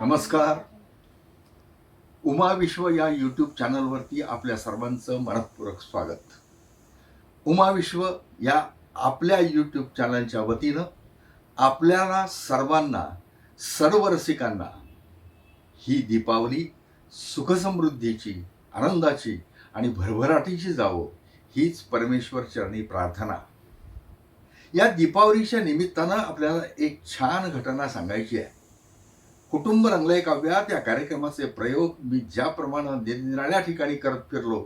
नमस्कार. उमा विश्व या यूट्यूब चॅनलवरती आपल्या सर्वांचं मनपूर्वक स्वागत. उमा विश्व या आपल्या यूट्यूब चॅनलच्या वतीनं आपल्याला सर्वांना सर्व रसिकांना ही दीपावली सुखसमृद्धीची आनंदाची आणि भरभराटीची जावो हीच परमेश्वर चरणी प्रार्थना. या दीपावलीच्या निमित्तानं आपल्याला एक छान घटना सांगायची आहे. कुटुंब रंगलय काव्यात या कार्यक्रमाचे प्रयोग मी ज्याप्रमाणे निरनिराळ्या ठिकाणी करत फिरलो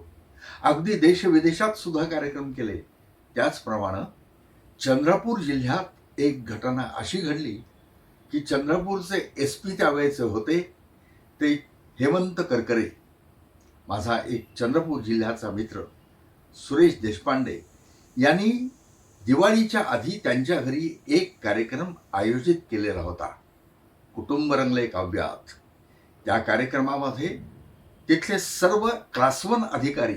अगदी देश विदेशात सुद्धा कार्यक्रम केले. त्याचप्रमाणे चंद्रपूर जिल्ह्यात एक घटना अशी घडली की चंद्रपूरचे एस पी त्यावेळेचे होते ते हेमंत करकरे माझा एक चंद्रपूर जिल्ह्याचा मित्र सुरेश देशपांडे यांनी दिवाळीच्या आधी त्यांच्या घरी एक कार्यक्रम आयोजित केलेला होता. कुटुंब रंगले काव्यात त्या कार्यक्रमामध्ये तिथले सर्व क्लास वन अधिकारी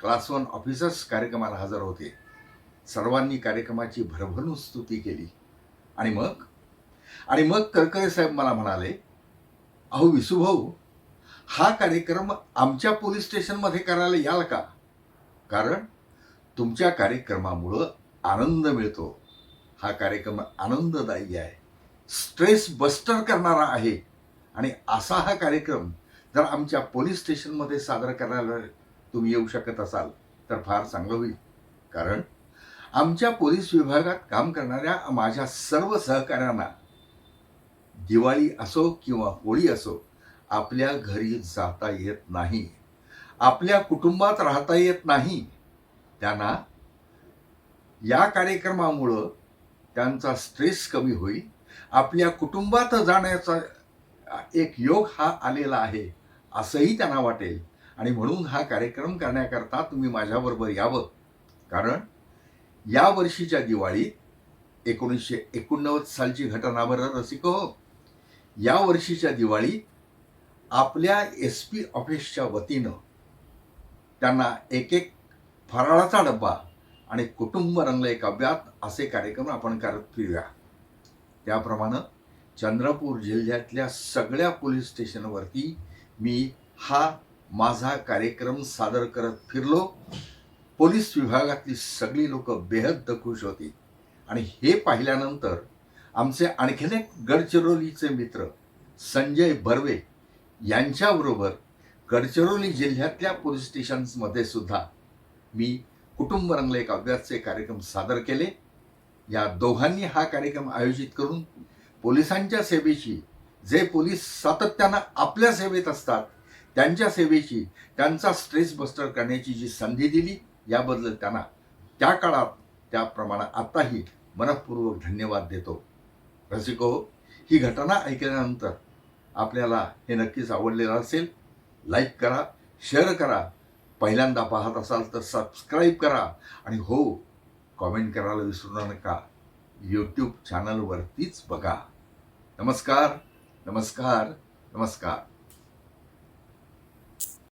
क्लास वन ऑफिसर्स कार्यक्रमाला हजर होते. सर्वांनी कार्यक्रमाची भरभरून स्तुती केली. आणि मग? आणि मग करकरे साहेब मला म्हणाले अहो विसुभाऊ हा कार्यक्रम आमच्या पोलीस स्टेशनमध्ये करायला याल का? कारण तुमच्या कार्यक्रमामुळं आनंद मिळतो. हा कार्यक्रम आनंददायी आहे. स्ट्रेस बस्टर करणारा आहे. आणि असा हा कार्यक्रम जर आमच्या पोलीस स्टेशनमध्ये सादर करायला तुम्ही येऊ शकत असाल तर फार चांगलं होईल. कारण आमच्या पोलीस विभागात काम करणाऱ्या माझ्या सर्व सहकाऱ्यांना दिवाळी असो किंवा होळी असो आपल्या घरी जाता येत नाही. आपल्या कुटुंबात राहता येत नाही. त्यांना या कार्यक्रमामुळं त्यांचा स्ट्रेस कमी होईल. आपल्या कुटुंबात जाण्याचा एक योग हा आलेला आहे असंही त्यांना वाटेल. आणि म्हणून हा कार्यक्रम करण्याकरता तुम्ही माझ्याबरोबर यावं. कारण या वर्षीच्या दिवाळीत एकोणीसशे एकोणनव्वद सालची घटना बरं रसिक. हो या वर्षीच्या दिवाळीत आपल्या एस पी ऑफिसच्या वतीनं त्यांना एक एक फराळाचा डब्बा आणि कुटुंब रंगले काव्यात असे कार्यक्रम आपण करत फिरूया. त्याप्रमाणे चंद्रपूर जिल्ह्यातल्या सगळ्या पोलीस स्टेशनवरती मी हा माझा कार्यक्रम सादर करत फिरलो. पोलीस विभागातली सगळी लोक बेहद खुश होती. आणि हे पाहिल्यानंतर आमचे आणखीन एक गडचिरोलीचे मित्र संजय बर्वे यांच्याबरोबर गडचिरोली जिल्ह्यातल्या पोलीस स्टेशन्समध्ये सुद्धा मी कुटुंब रंगले काव्याचे कार्यक्रम सादर केले. या दोघांनी हा कार्यक्रम आयोजित करून पोलिसांच्या सेवेशी जे पोलीस सातत्यानं आपल्या सेवेत असतात त्यांच्या सेवेची त्यांचा स्ट्रेस बस्टर करण्याची जी संधी दिली याबद्दल त्यांना त्या काळात त्याप्रमाणे आत्ताही मनपूर्वक धन्यवाद देतो. रसिको हो, ही घटना ऐकल्यानंतर आपल्याला हे नक्कीच आवडलेलं असेल लाईक करा शेअर करा. पहिल्यांदा पाहत असाल तर सबस्क्राईब करा. आणि हो कॉमेंट करायला विसरू नका. यूट्यूब चॅनलवरतीच बघा. नमस्कार. नमस्कार. नमस्कार.